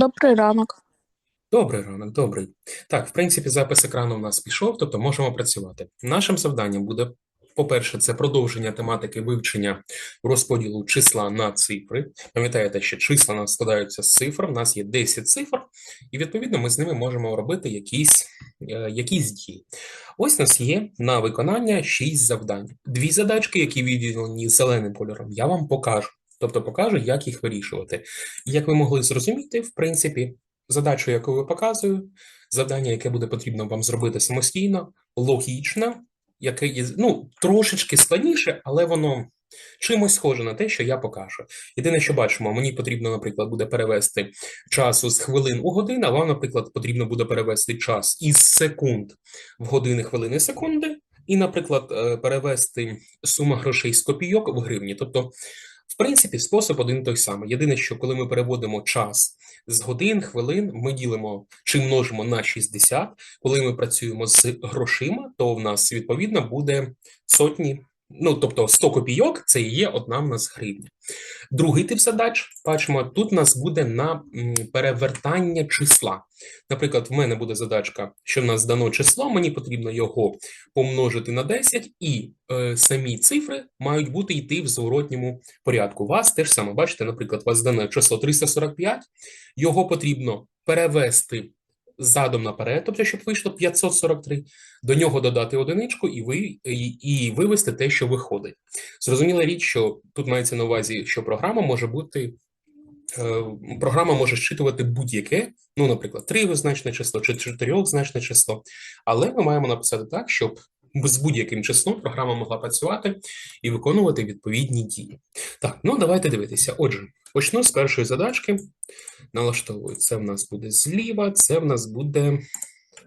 Добрий ранок. Добрий ранок, добрий. Так, в принципі, запис екрану у нас пішов, тобто можемо працювати. Нашим завданням буде, по-перше, це продовження тематики вивчення розподілу числа на цифри. Пам'ятаєте, що числа нас складаються з цифр, у нас є 10 цифр, і відповідно ми з ними можемо робити якісь, е, якісь дії. Ось у нас є на виконання 6 завдань. Дві задачки, які відділені зеленим кольором, я вам покажу. Тобто покажу, як їх вирішувати. І як ви могли зрозуміти, в принципі, задачу, яку я показую, завдання, яке буде потрібно вам зробити самостійно, логічно, яке є ну, трошечки складніше, але воно чимось схоже на те, що я покажу. Єдине, що бачимо, мені потрібно, наприклад, буде перевести часу з хвилин у години, а вам, наприклад, потрібно буде перевести час із секунд в години, хвилини, секунди, і, наприклад, е, перевести сума грошей з копійок в гривні. Тобто, в принципі, спосіб один той самий. Єдине, що коли ми переводимо час з годин, хвилин, ми ділимо чи множимо на 60. Коли ми працюємо з грошима, то в нас відповідно буде сотні. Ну, тобто 100 копійок це є одна в нас гривня. Другий тип задач, бачимо, тут у нас буде на перевертання числа. Наприклад, в мене буде задачка, що в нас дано число, мені потрібно його помножити на 10, і е, самі цифри мають бути йти в зворотньому порядку. У вас теж саме, бачите, наприклад, у вас дане число 345, його потрібно перевести задом наперед, тобто, щоб вийшло 543, до нього додати одиничку і, ви, і, і вивести те, що виходить. Зрозуміла річ, що тут мається на увазі, що програма може бути. е, Програма може щитувати будь-яке, ну, наприклад, тривозначне число чи чотирьохзначне число, але ми маємо написати так, щоб з будь-яким числом програма могла працювати і виконувати відповідні дії. Так, ну давайте дивитися. Отже, почну з першої задачки. Налаштовую. Це в нас буде зліва, це в нас буде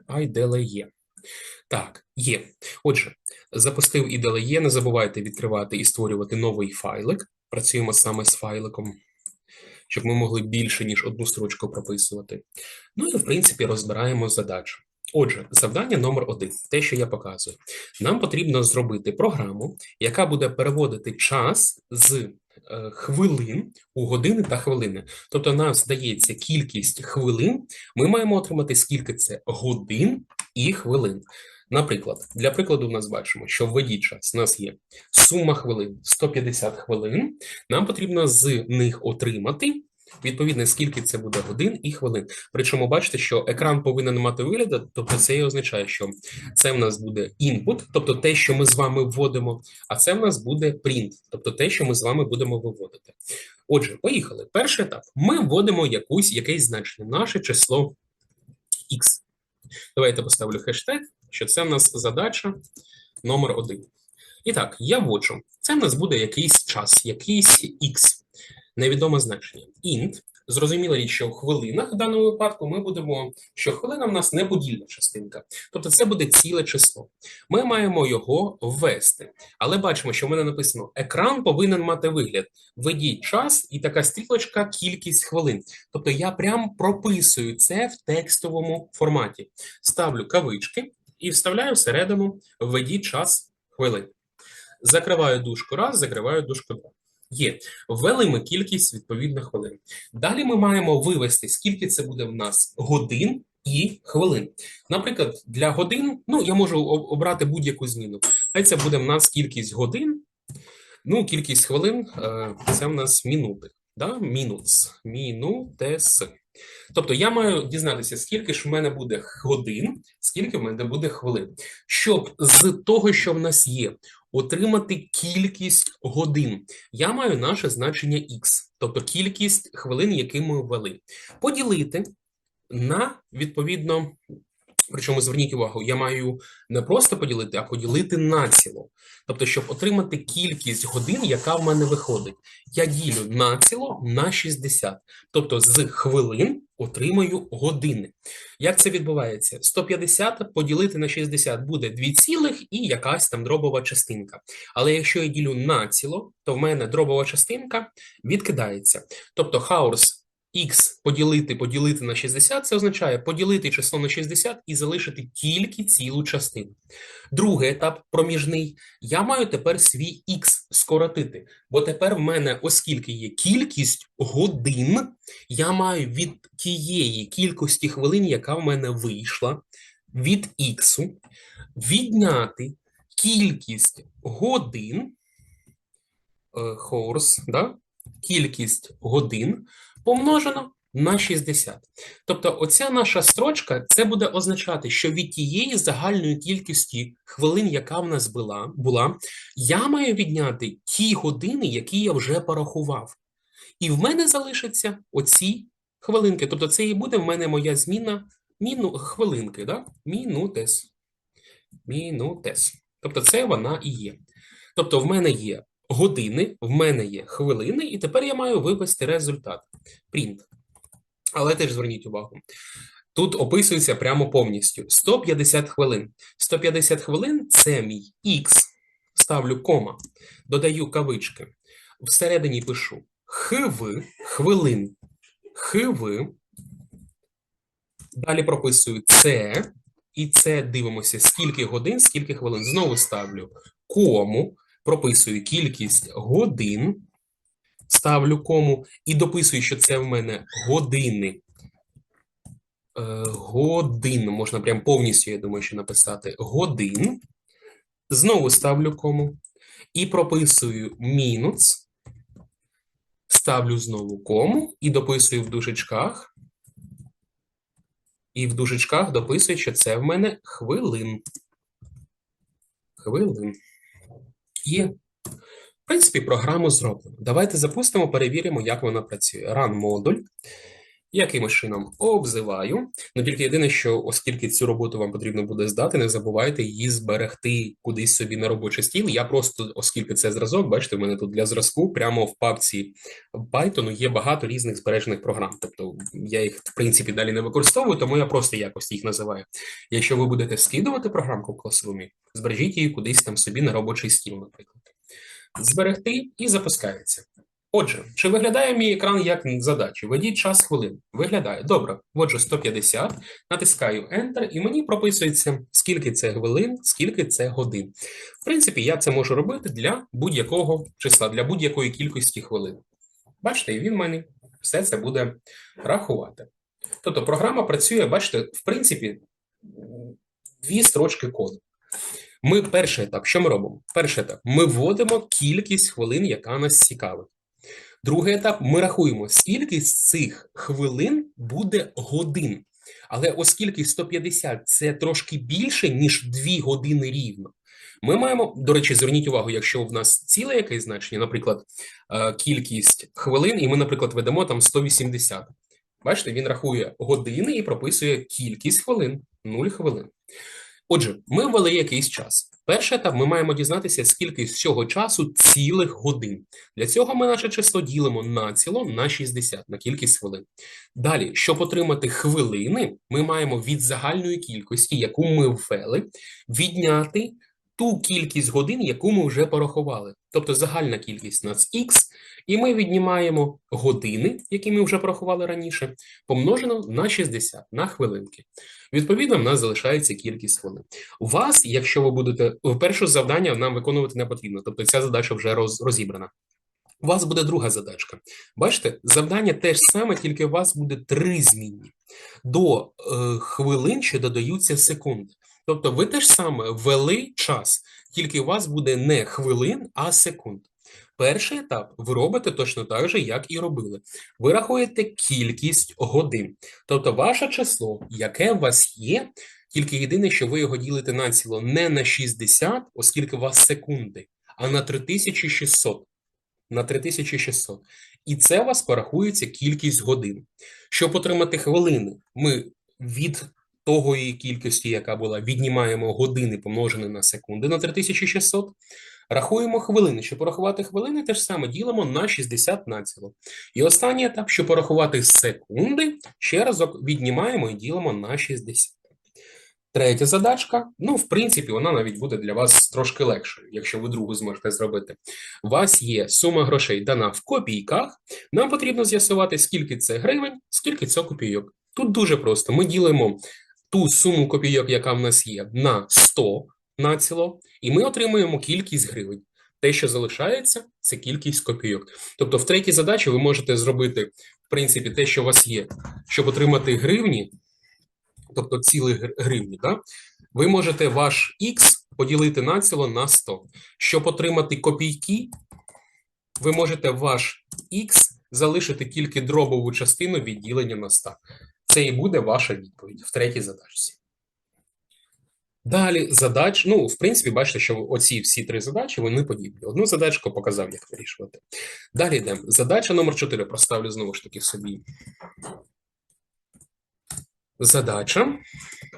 IDLE. Так, є. Отже, запустив IDLE, не забувайте відкривати і створювати новий файлик. Працюємо саме з файликом, щоб ми могли більше, ніж одну строчку прописувати. Ну і, в принципі, розбираємо задачу. Отже, завдання номер один, те, що я показую. Нам потрібно зробити програму, яка буде переводити час з е, хвилин у години та хвилини. Тобто, нам здається кількість хвилин, ми маємо отримати скільки це годин і хвилин. Наприклад, для прикладу, в нас бачимо, що введіть час. У нас є сума хвилин 150 хвилин. Нам потрібно з них отримати. Відповідно, скільки це буде годин і хвилин. Причому бачите, що екран повинен мати вигляд, тобто це і означає, що це в нас буде input, тобто те, що ми з вами вводимо, а це в нас буде print, тобто те, що ми з вами будемо виводити. Отже, поїхали. Перший етап. Ми вводимо якусь, якесь значення, наше число x. Давайте поставлю хештег, що це в нас задача номер один. І так, я вводжу. Це в нас буде якийсь час, якийсь x невідоме значення. Int, зрозуміла річ, що в хвилинах в даному випадку ми будемо, що хвилина в нас не подільна частинка, тобто це буде ціле число. Ми маємо його ввести, але бачимо, що в мене написано: екран повинен мати вигляд. Введіть час і така стрілочка, кількість хвилин. Тобто я прям прописую це в текстовому форматі. Ставлю кавички і вставляю всередину введіть час хвилин. Закриваю дужку раз, закриваю дужку два. Є, ввели ми кількість відповідних хвилин. Далі ми маємо вивести, скільки це буде в нас годин і хвилин. Наприклад, для годин, ну я можу обрати будь-яку зміну. Хай це буде в нас кількість годин, ну, кількість хвилин е, це в нас мінути. Да? Мінус. Мінутес. Тобто я маю дізнатися, скільки ж в мене буде годин, скільки в мене буде хвилин. Щоб з того, що в нас є, отримати кількість годин. Я маю наше значення x, тобто кількість хвилин, які ми ввели. Поділити на відповідно. Причому зверніть увагу, я маю не просто поділити, а поділити націло. Тобто, щоб отримати кількість годин, яка в мене виходить, я ділю націло на 60. Тобто з хвилин отримаю години. Як це відбувається? 150 поділити на 60 буде 2 цілих і якась там дробова частинка. Але якщо я ділю націло, то в мене дробова частинка відкидається. Тобто хаурс х поділити, поділити на 60, це означає поділити число на 60 і залишити тільки цілу частину. Другий етап проміжний. Я маю тепер свій х скоротити, бо тепер в мене, оскільки є кількість годин, я маю від тієї кількості хвилин, яка в мене вийшла, від х, відняти кількість годин, е, hours, да? кількість годин помножено на 60. Тобто, оця наша строчка це буде означати, що від тієї загальної кількості хвилин, яка в нас була, була, я маю відняти ті години, які я вже порахував. І в мене залишаться оці хвилинки. Тобто, це і буде в мене моя зміна міну, хвилинки, да? мінутес. Мінутес. Тобто, це вона і є. Тобто, в мене є години, в мене є хвилини, і тепер я маю вивести результат. Print. Але теж зверніть увагу. Тут описується прямо повністю 150 хвилин. 150 хвилин це мій Х. Ставлю кома, додаю кавички. Всередині пишу хв, хвилин, хв. Далі прописую це, і це дивимося, скільки годин, скільки хвилин. Знову ставлю кому, прописую кількість годин, ставлю кому і дописую, що це в мене години. Е, годин, можна прям повністю, я думаю, що написати годин. Знову ставлю кому. І прописую мінус. Ставлю знову кому і дописую в дужечках. І в дужечках дописую, що це в мене хвилин. Хвилин. Є. В принципі, програму зроблено. Давайте запустимо, перевіримо, як вона працює. Run модуль. Якимось чином обзиваю. Ну тільки єдине, що оскільки цю роботу вам потрібно буде здати, не забувайте її зберегти кудись собі на робочий стіл. Я просто, оскільки це зразок, бачите, в мене тут для зразку прямо в папці Python є багато різних збережених програм. Тобто я їх в принципі далі не використовую, тому я просто якось їх називаю. Якщо ви будете скидувати програмку в класрумі, збережіть її кудись там собі на робочий стіл, наприклад. Зберегти і запускається. Отже, чи виглядає мій екран як задача? Введіть час хвилин. Виглядає. Добре. Вводжу 150, натискаю Enter, і мені прописується, скільки це хвилин, скільки це годин. В принципі, я це можу робити для будь-якого числа, для будь-якої кількості хвилин. Бачите, і він мені все це буде рахувати. Тобто, програма працює, бачите, в принципі, дві строчки коду. Ми перший етап, що ми робимо? Перший етап ми вводимо кількість хвилин, яка нас цікавить. Другий етап ми рахуємо, скільки з цих хвилин буде годин. Але оскільки 150 це трошки більше, ніж 2 години рівно. Ми маємо, до речі, зверніть увагу, якщо в нас ціле якесь значення, наприклад, е, кількість хвилин, і ми, наприклад, ведемо там 180. Бачите, він рахує години і прописує кількість хвилин 0 хвилин. Отже, ми ввели якийсь час. Перший етап ми маємо дізнатися, скільки з цього часу цілих годин. Для цього ми наше число ділимо націло на 60, на кількість хвилин. Далі, щоб отримати хвилини, ми маємо від загальної кількості, яку ми ввели, відняти ту кількість годин, яку ми вже порахували. Тобто загальна кількість у нас х, і ми віднімаємо години, які ми вже порахували раніше, помножено на 60 на хвилинки. Відповідно, в нас залишається кількість хвилин. У вас, якщо ви будете перше завдання, нам виконувати не потрібно, тобто ця задача вже роз, розібрана. У вас буде друга задачка. Бачите, завдання теж саме, тільки у вас буде три змінні. До е, хвилин, що додаються секунди. Тобто ви теж саме ввели час, тільки у вас буде не хвилин, а секунд. Перший етап ви робите точно так же, як і робили. Ви рахуєте кількість годин. Тобто, ваше число, яке у вас є, тільки єдине, що ви його ділите націло не на 60, оскільки у вас секунди, а на 3600. На 3600. І це у вас порахується кількість годин. Щоб отримати хвилини, ми від тої кількості, яка була, віднімаємо години помножені на секунди на 3600. Рахуємо хвилини. Щоб порахувати хвилини, те ж саме ділимо на 60 націло. І останній етап, щоб порахувати секунди, ще разок віднімаємо і ділимо на 60. Третя задачка, ну, в принципі, вона навіть буде для вас трошки легшою, якщо ви другу зможете зробити. У вас є сума грошей дана в копійках. Нам потрібно з'ясувати, скільки це гривень, скільки це копійок. Тут дуже просто. Ми ділимо ту суму копійок, яка в нас є, на 100 націло, і ми отримуємо кількість гривень. Те, що залишається, це кількість копійок. Тобто, в третій задачі ви можете зробити, в принципі, те, що у вас є, щоб отримати гривні, тобто цілі гр- гривні, да? ви можете ваш X поділити націло на 100. Щоб отримати копійки, ви можете ваш X залишити тільки дробову частину відділення на 100. Це і буде ваша відповідь в третій задачці. Далі задач, ну, в принципі, бачите, що оці всі три задачі, вони подібні. Одну задачку показав, як вирішувати. Далі йдемо. Задача номер 4 проставлю знову ж таки собі. Задача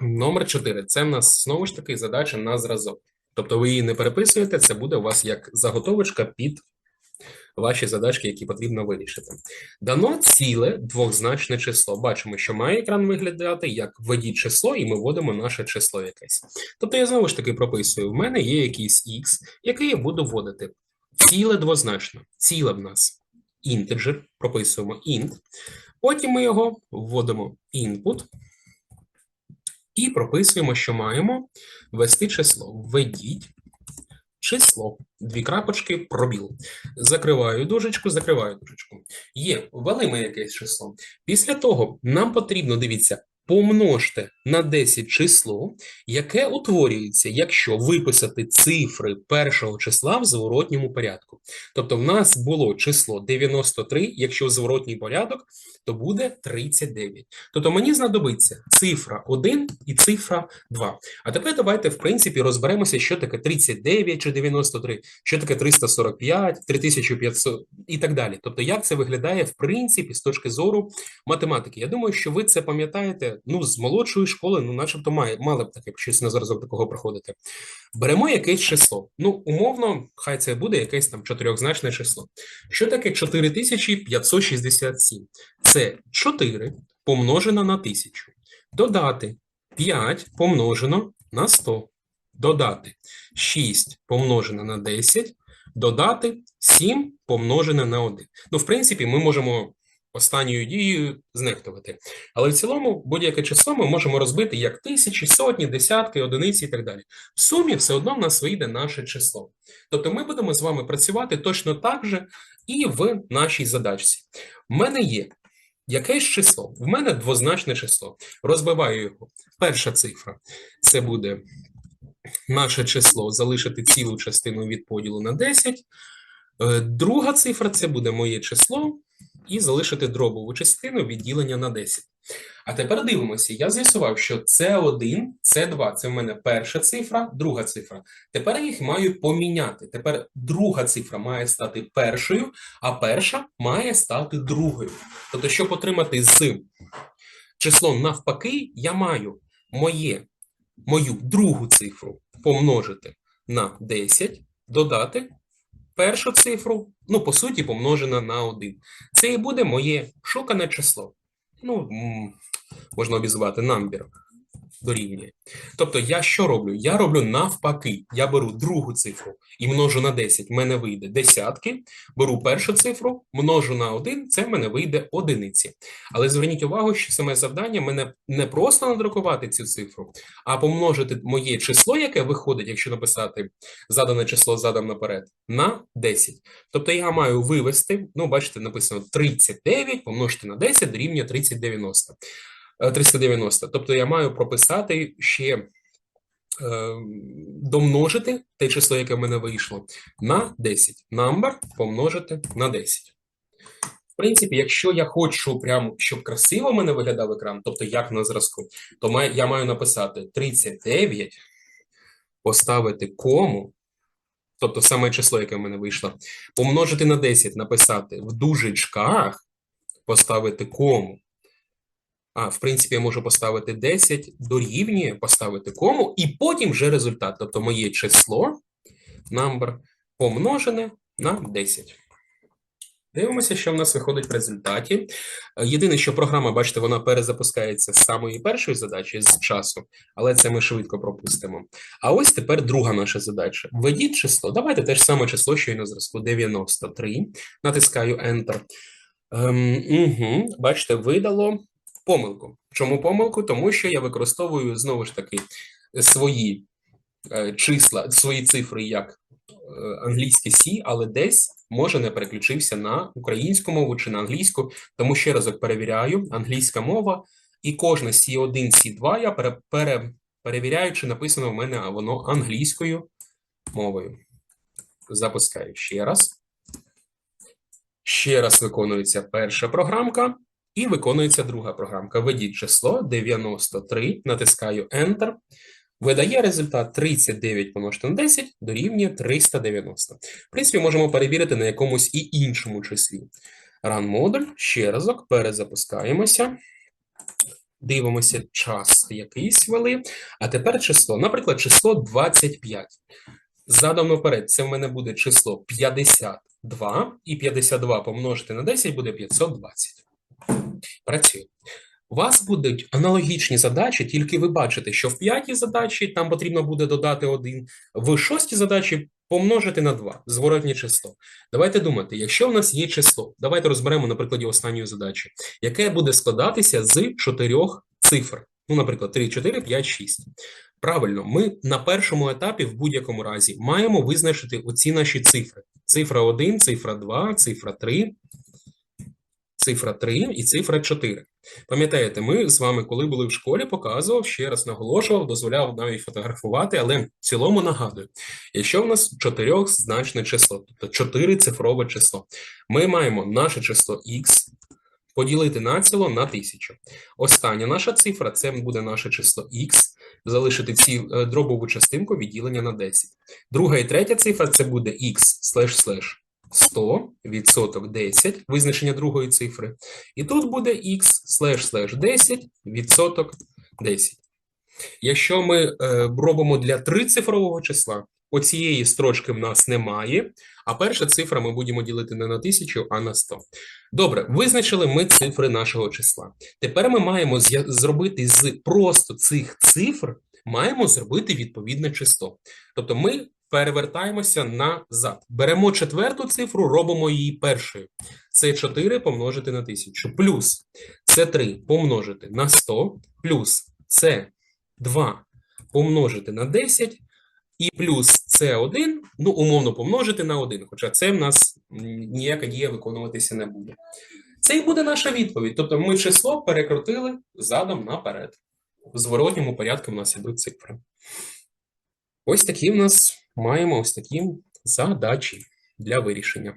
номер 4. Це в нас знову ж таки задача на зразок. Тобто ви її не переписуєте, це буде у вас як заготовочка під ваші задачки, які потрібно вирішити. Дано ціле двозначне число. Бачимо, що має екран виглядати як введіть число, і ми вводимо наше число якесь. Тобто я знову ж таки прописую: в мене є якийсь x, який я буду вводити. Ціле двозначно. Ціле в нас інтеджер, прописуємо int. Потім ми його вводимо input і прописуємо, що маємо ввести число. Введіть число. Дві крапочки, пробіл. Закриваю дужечку, закриваю дужечку. Є, ввели ми якесь число. Після того нам потрібно, дивіться, помножте на 10 число, яке утворюється, якщо виписати цифри першого числа в зворотньому порядку. Тобто в нас було число 93, якщо в зворотній порядок, то буде 39. Тобто мені знадобиться цифра 1 і цифра 2. А тепер давайте, в принципі, розберемося, що таке 39 чи 93, що таке 345, 3500 і так далі. Тобто, як це виглядає, в принципі, з точки зору математики. Я думаю, що ви це пам'ятаєте ну, з молодшої школи, ну, начебто, має, мали б таке щось на зразок такого проходити. Беремо якесь число. Ну, умовно, хай це буде якесь там чотирьохзначне число. Що таке 4567? Це 4 помножено на 1000. Додати 5 помножено на 100. Додати 6 помножено на 10. Додати 7 помножене на 1. Ну, в принципі, ми можемо останньою дією знехтувати. Але в цілому будь-яке число ми можемо розбити як тисячі, сотні, десятки, одиниці і так далі. В сумі все одно в нас вийде наше число. Тобто ми будемо з вами працювати точно так же і в нашій задачці. В мене є якесь число, в мене двозначне число. Розбиваю його. Перша цифра це буде наше число залишити цілу частину від поділу на 10. Е, Друга цифра це буде моє число і залишити дробову частину відділення на 10. А тепер дивимося, я з'ясував, що С1, С2 це в мене перша цифра, друга цифра. Тепер їх маю поміняти. Тепер друга цифра має стати першою, а перша має стати другою. Тобто, щоб отримати з числом навпаки, я маю моє, мою другу цифру помножити на 10, додати першу цифру, ну, по суті, помножена на 1. Це і буде моє шукане число. Ну, можна обізвати number дорівнює. Тобто я що роблю? Я роблю навпаки. Я беру другу цифру і множу на 10, в мене вийде десятки. Беру першу цифру, множу на 1, це в мене вийде одиниці. Але зверніть увагу, що саме завдання мене не просто надрукувати цю цифру, а помножити моє число, яке виходить, якщо написати задане число задам наперед, на 10. Тобто я маю вивести, ну, бачите, написано 39 помножити на 10 дорівнює 3090. Е, 390. Тобто я маю прописати ще е, домножити те число, яке в мене вийшло, на 10. Number помножити на 10. В принципі, якщо я хочу прямо, щоб красиво в мене виглядав екран, тобто як на зразку, то я маю написати 39, поставити кому, тобто саме число, яке в мене вийшло, помножити на 10, написати в дужечках, поставити кому. А, в принципі, я можу поставити 10, дорівнює, поставити кому, і потім вже результат. Тобто моє число, number, помножене на 10. Дивимося, що в нас виходить в результаті. Єдине, що програма, бачите, вона перезапускається з самої першої задачі з часу, але це ми швидко пропустимо. А ось тепер друга наша задача. Введіть число. Давайте те ж саме число, що і на зразку 93. Натискаю Enter. Ем, угу. Бачите, видало помилку. Чому помилку? Тому що я використовую знову ж таки свої е, числа, свої цифри як е, англійське Сі, але десь може не переключився на українську мову чи на англійську. Тому ще разок перевіряю, англійська мова, і кожне Сі1, Сі2 я пере, пере, перевіряю, чи написано в мене воно англійською мовою. Запускаю ще раз. Ще раз виконується перша програмка і виконується друга програмка. Введіть число 93, натискаю Enter. Видає результат 39 помножити на 10 дорівнює 390. В принципі, можемо перевірити на якомусь і іншому числі. Run модуль, ще разок, перезапускаємося. Дивимося час якийсь ввели. А тепер число, наприклад, число 25. Задом наперед, це в мене буде число 52, і 52 помножити на 10 буде 520. Працює. У вас будуть аналогічні задачі, тільки ви бачите, що в п'ятій задачі там потрібно буде додати 1, в шостій задачі помножити на 2, зворотнє число. Давайте думати, якщо в нас є число, давайте розберемо на прикладі останньої задачі, яке буде складатися з чотирьох цифр. Ну, наприклад, 3, 4, 5, 6. Правильно, ми на першому етапі в будь-якому разі маємо визначити оці наші цифри. Цифра 1, цифра 2, цифра 3, цифра 3 і цифра 4. Пам'ятаєте, ми з вами, коли були в школі, показував, ще раз наголошував, дозволяв навіть фотографувати, але в цілому нагадую, якщо в нас чотирьохзначне число, тобто чотирицифрове число, ми маємо наше число х поділити націло на тисячу. Остання наша цифра це буде наше число х, залишити ці е, дробову частинку відділення на 10. Друга і третя цифра це буде х слеш слеш 100 відсоток 10, визначення другої цифри. І тут буде х слеш слеш 10 відсоток 10. Якщо ми е, робимо для трицифрового числа, оцієї строчки в нас немає, а перша цифра ми будемо ділити не на 1000, а на 100. Добре, визначили ми цифри нашого числа. Тепер ми маємо зробити з просто цих цифр, маємо зробити відповідне число. Тобто ми перевертаємося назад. Беремо четверту цифру, робимо її першою. Це 4 помножити на 1000. Плюс це 3 помножити на 100, плюс це 2 помножити на 10, і плюс це 1, ну, умовно помножити на 1, хоча це в нас ніяка дія виконуватися не буде. Це і буде наша відповідь. Тобто ми число перекрутили задом наперед. В зворотньому порядку в нас ідуть цифри. Ось такі в нас маємо ось такі задачі для вирішення.